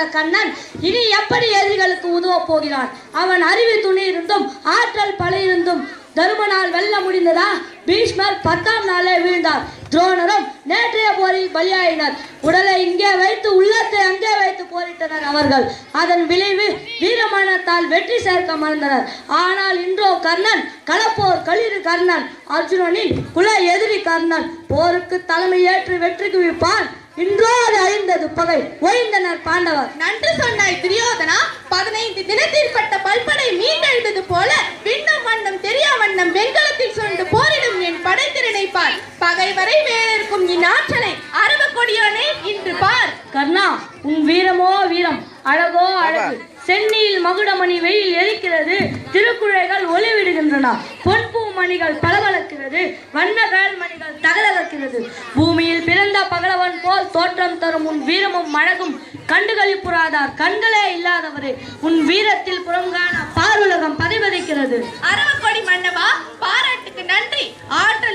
பார்க்கிற கண்ணன் இனி எப்படி எதிரிகளுக்கு உதவப் போகிறான்? அவன் அறிவு துணி இருந்தும் ஆற்றல் பல இருந்தும் தருமனால் வெல்ல முடிந்ததா? பீஷ்மர் பத்தாம் நாளே வீழ்ந்தார். துரோணரும் நேற்றைய போரில் பலியாயினர். உடலை இங்கே வைத்து உள்ளத்தை அங்கே வைத்து போரிட்டனர் அவர்கள். அதன் விளைவு வீரமரணத்தால் வெற்றி சேர்க்க மறந்தனர். ஆனால் இன்றோ கர்ணன் களப்போர் களிறு கர்ணன் அர்ஜுனனின் குல எதிரி கர்ணன் போருக்கு தலைமை ஏற்று வெற்றி குவிப்பான். இன்றோ அது அழிந்தது பகை ஓய்ந்தனர் பாண்டவர். நன்று சொன்னாய் துரியோதனா. பதினைந்து தினத்திற்பட்ட பல்படை மீண்டெழுந்தது போல விண்ணும் வண்ணம் தெரியா வண்ணம் வெண்கலத்தில் சுண்டு போரிடும் என் படைத்திறனை பார் பகைவரை வேறிருக்கும் என் ஆற்றலை அரவ கொடியோனே இன்று பார். கர்ணா உன் வீரமோ வீரம். அழகோ அழகு. சென்னியில் மகுடமணி வெயில் எரிக்கிறது. திருக்குழைகள் ஒளிவிடுகின்றன பொன்பூ மணிகள் பளபளக்கிறது வண்ண வேல் மணிகள் தகலகிறது பூமியில் பிறந்த பகலவன் போல் தோற்றம் தரும் உன் வீரமும் மழகும் கண்டுகளிப்புறாதார் கண்களே இல்லாதவரே உன் வீரத்தில் புறங்கான பார்வுலகம் பதிவதிக்கிறது அரவக்கொடி மன்னவா பாராட்டுக்கு நன்றி. ஆற்ற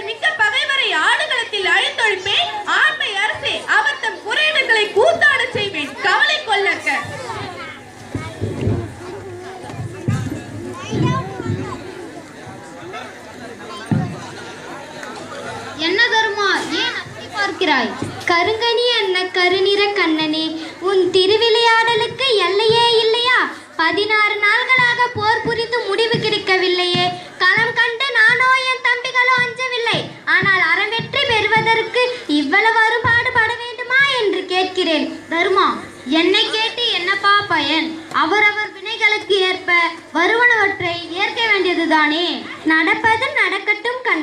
இருக்கிறாய் கருங்கனி அன்ன கருநிற கண்ணனே உன் திருவிளையாடலுக்கு எல்லையே இல்லையா? பதினாறு நாள்களாக போர் புரிந்து முடிவு கிடைக்கவில்லையே. களம் கண்டு நானோ என் தம்பிகளோ அஞ்சவில்லை. ஆனால் அறவெற்றி பெறுவதற்கு இவ்வளவு அறுபாடு பட வேண்டுமா என்று கேட்கிறேன். தருமா என்னை கேட்டு என்னப்பா பயன்? அவரவர் வினைகளுக்கு ஏற்ப வருவனவற்றை ஏற்க வேண்டியதுதானே? நடப்பது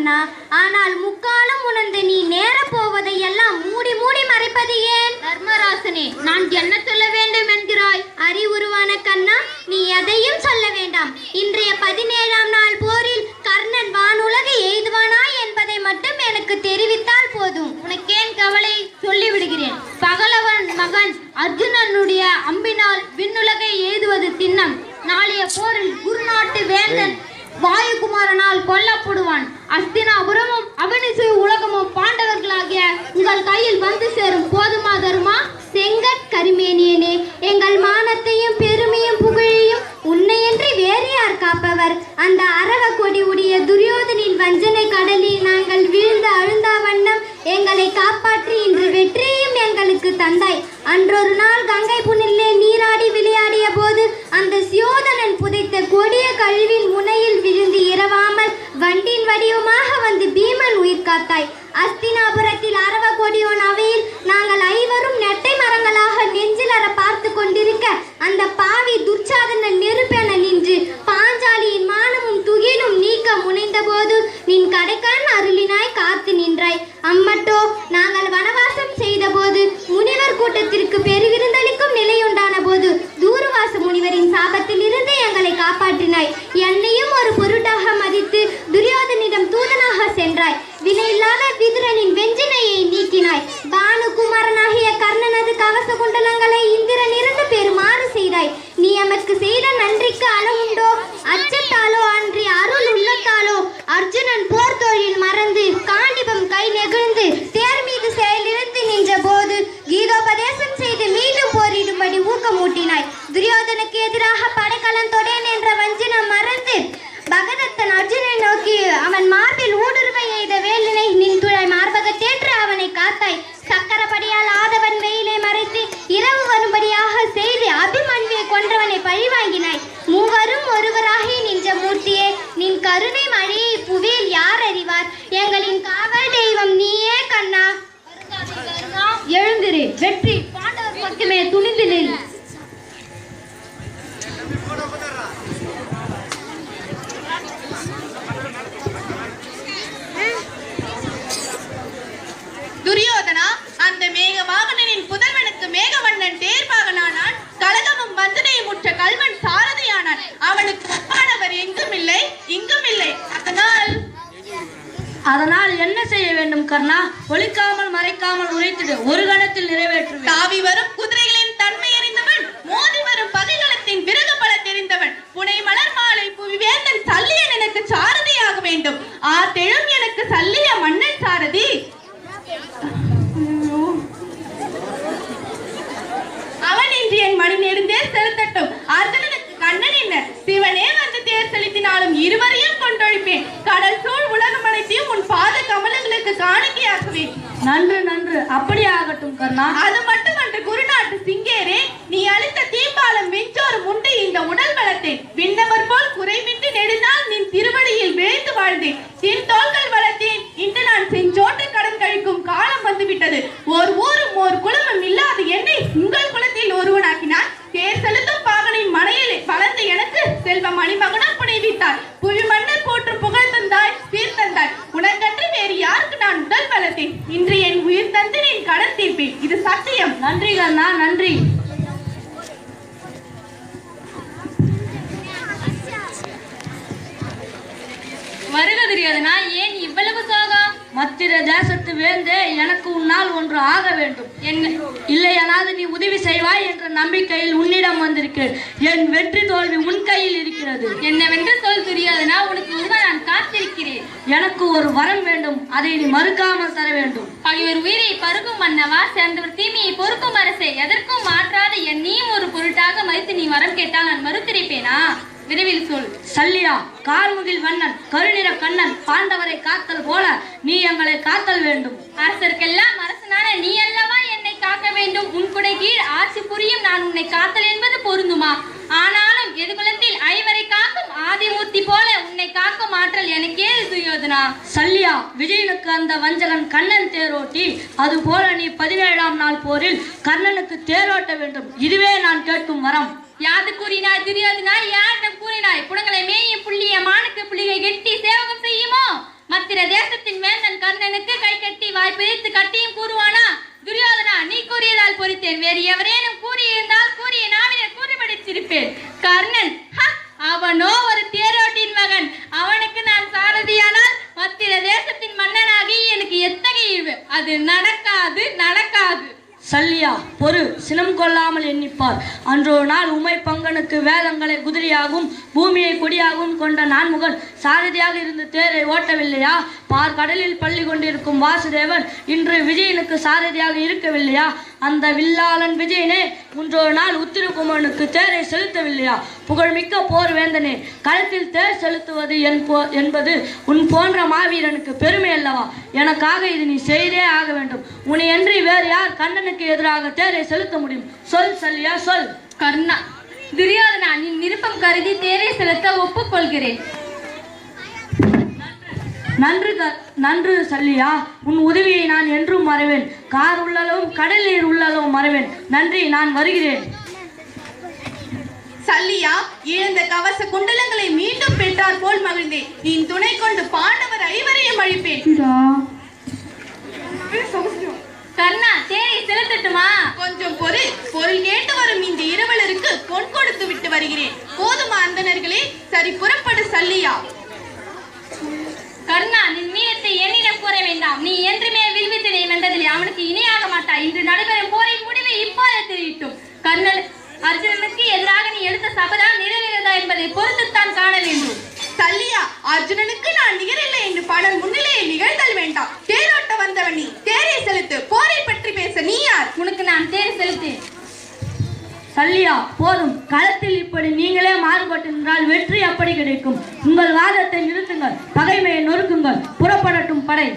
கண்ணா ஆனால் முக்காலம் உணர்ந்து நீ நேர போவதை எல்லாம் மூடி மூடி மறைப்பது ஏன்? தர்மராசனே நான் என்ன சொல்ல வேண்டும் என்கிறாய்? அறிவுருவான கண்ணா நீ எதையும் சொல்ல வேண்டாம். இன்றைய பதினேழாம் நாள் போரில் கர்ணன் வானுலகை எய்துவானா என்பதை மட்டும் எனக்கு தெரிவித்தால் போதும். உனக்கேன் கவலை? சொல்லிவிடுகிறேன். பகலவன் மகன் அர்ஜுனனுடைய அம்பினால் விண்ணுலகை எய்துவது திண்ணம். நாளைய போரில் குருநாட்டு வேந்தன் வாயுகுமாரனால் கொல்லப்படுவான். அஸ்தினாபுரமும் அவனிசு உலகமும் பாண்டவர்களாகிய உங்கள் கையில் வந்து சேரும். போதுமா தருமா? செங்கற்கரிமேனியனே எங்கள் மானத்தையும் பெருமையும் புகழையும் உன்னையன்றி வேறு யார் காப்பவர்? அந்த சென்றாய். என்னையும் ஒரு பொருட்டாக மதித்து துரியோதனிடம் தூதனாக சென்றாய். வினையில்லாத விதுரனின் வெஞ்சினையை நீக்கினாய். பானுகுமாரனாகிய கர்ணனது கவச குண்டலங்களை இந்திரன் இருந்து பெறுமாறு செய்தாய். நீ எமக்கு செய்த நன்றிக்கு அளவு அதனால் என்ன செய்ய வேண்டும் கர்ணா? ஒழிக்காமல் மறைக்காமல் உரைத்திடு ஒரு கணத்தில் நிறைவேற்றுவேன். தாவி வரும் நன்று நன்று. அப்படி ஆகட்டும் கர்ணா. அது மட்டுமன்று குருநாட்டு சிங்கேரே நீ அளித்த தீம்பாலம் வெஞ்சோறு முண்டு இந்த உடல் வளத்தை விண்ணவர் போல் குறைவின்றி நெடுநாள் நின் திருவடியில் விழைந்து வாழ்ந்தேன். என் தோள்கள் மத்திர தேசத்து வேந்தே எனக்கு உன்னால் ஒன்று ஆக வேண்டும். என்ன இல்லையனாது நீ உதவி செய்வாய் என்ற நம்பிக்கையில் உன்னிடம் வந்திருக்கிறேன். என் வெற்றி தோல்வி உன் கையில் இருக்கிறது. என்னவென்று சொல் துரியோதனா உனக்கு உதவ நான் காத்திருக்கிறேன். எனக்கு ஒரு வரம் வேண்டும். அதை நீ மறுக்காமல் தர வேண்டும். பகைவர் உயிரை பருகும் மன்னவா? சேர்ந்தவர் தீமையை பொறுக்கும் அரசே. எதற்கும் மாற்றாத என்னையும் ஒரு பொருட்டாக மதித்து நீ வரம் கேட்டால் நான் மறுத்திருப்பேனா? விரைவில் சொல். சல்லியா கார்முகில் வண்ணன் கருநிற கண்ணன் பாண்டவரை காத்தல் போல நீ எங்களை காத்தல் வேண்டும். அரசர்க்கெல்லாம் அரசனான நீ அல்லவா என்னை காக்க வேண்டும்? உன் குடை கீழ் ஆட்சி புரியும் நான் உன்னை காத்தல் என்பது பொருந்துமா? ஆனாலும் எதிர்குலத்தில் ஐவரை காக்கும் ஆதிமூர்த்தி போல உன்னை காக்கும் ஆற்றல் எனக்கே துரியோதனா? சல்லியா விஜயனுக்கு அந்த வஞ்சகன் கண்ணன் தேரோட்டி அது போல நீ பதினேழாம் நாள் போரில் கர்ணனுக்கு தேரோட்ட வேண்டும். இதுவே நான் கேட்கும் வரம். யாது கூறினாய் துரியோதனாய் யாரிடம் கூறினாய்? புடங்களை மேய புள்ளிய மானுக்கு புள்ளியை கெட்டி சேவகம் செய்யுமோ? மத்திர தேசத்தின் வேந்தன் கர்ணனுக்கு கை கட்டி வாய் பிரித்து கட்டியும் கூறுவானா? துரியோதனா நீ கூறியதால் பொறித்தேன். வேறு எவரேனும் கூறியிருந்தால் கூறிய நாவினர் கூறிபடிச்சிருப்பேன் கர்ணன் ஹ! அவனோ ஒரு தேரோட்டின் மகன். அவனுக்கு நான் சாரதியானால் மத்திர தேசத்தின் மன்னனாகி எனக்கு எத்தகைய அது நடக்காது நடக்காது. சல்லியா பொறு சினம் கொள்ளாமல் எண்ணிப்பார். அன்றொரு நாள் உமை பங்கனுக்கு வேதங்களை குதிரையாகவும் பூமியை கொடியாகவும் கொண்ட நான்முகன் சாரதியாக இருந்து தேரை ஓட்டவில்லையா? பார் கடலில் பள்ளி கொண்டிருக்கும் வாசுதேவன் இன்று விஜயனுக்கு சாரதியாக இருக்கவில்லையா? அந்த வில்லாளன் விஜயனே முன்றொரு நாள் உத்திரகுமனுக்கு தேரை செலுத்தவில்லையா? புகழ்மிக்க போர் வேந்தனே களத்தில் தேர் செலுத்துவது என் போ என்பது உன் போன்ற மாவீரனுக்கு பெருமை அல்லவா? எனக்காக இது நீ செய்தே ஆக வேண்டும். உன்னை அன்றி வேறு யார் கண்ணனுக்கு எதிராக தேரை செலுத்த முடியும். சொல் சல்லியா சொல். கர்ணா. துரியோதனா நீ விருப்பம் கருதி தேரை செலுத்த ஒப்புக்கொள்கிறேன். நன்று நன்று சல்லியா உன் உதவியை நான் என்றும் மறைவேன். கார் உள்ளளவும் கடல் நீர் உள்ளளவும் மறைவேன். நன்றி நான் வருகிறேன். சல்லியா இழந்த கவச குண்டலங்களை மீண்டும் பெற்றார் போல் மகிழ்ந்தேன். நீ துணை கொண்டு பாண்டவர் ஐவரையும் அழிப்பேன். வருகிறேன். போதுமா அந்தனர்களே சரி புறப்படு சல்லியா. கர்ணா நின் மீனத்தை என்னிடம் கூற வேண்டாம். நீ என்றுமே வில்வித்தினை வென்றதில்லை அவனுக்கு இணையாக மாட்டாய். இன்று நடைபெறும் போரின் முடிவை இப்போது தெரிவிட்டும் கர்ணன் அர்ஜுனனுக்கு எதிராக நீ எடுத்த சபதம் நிறைவேறதா என்பதை பொறுத்துத்தான் காண வேண்டும். சல்லியா அர்ஜுனனுக்கு நான் நிகரில்லை என்று பலர் முன்னிலையில் நிகழ்தல் வேண்டாம் தேரோட்ட வந்தவன் நீ தேரை செலுத்து போரை பற்றி பேச நீ யார் உனக்கு நான் தேர் செலுத்தேன் சல்லியா போதும். களத்தில் இப்படி நீங்களே மாறுபட்டு நின்றால் வெற்றி அப்படி கிடைக்கும். உங்கள் வாதத்தை நிறுத்துங்கள். பகைமையை நொறுக்குங்கள். புறப்படட்டும் படை.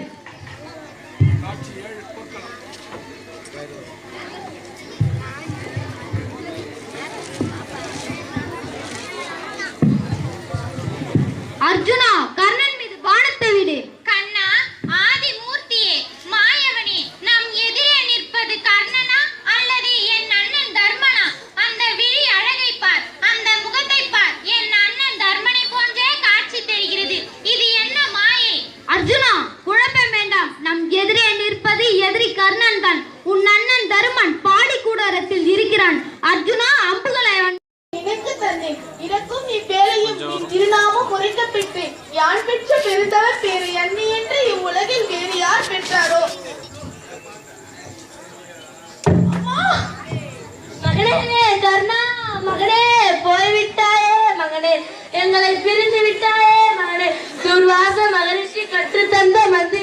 அர்ஜுனா கர்ணன் மீது பானத்தை விடு கண்ணா ஆதி மூர்த்தியே மாயவனே நம் எதிரே நிற்பது கர்ணனா அல்லது என் அண்ணன் தர்மனா அந்த விழி அழகை பார் அந்த முகத்தை பார் என் அண்ணன் தர்மனை போன்றே காட்சி தெரிகிறது இது என்ன மாயை அர்ஜுனா குழப்பம் வேண்டாம் நம் எதிரே நிற்பது எதிரி கர்ணன் தான் உன் அண்ணன் தர்மன் பாடி கூடாரத்தில் இருக்கிறான் அர்ஜுனா அம்புகளை அவன் எனக்கு எனக்கும் இப்பேரையும் நீ திருநாமம் யான் பெற்ற பெருந்தவர் பேரு என்னை என்று இவ்வுலகில் வேறு யார் பெற்றாரோ? மகனே கர்ணா! மகனே போய்விட்டாயே மகனே. எங்களை பிரிந்து விட்டாயே மகனே. துர்வாச மகரிஷி கற்றுத்தந்த மந்திரத்தை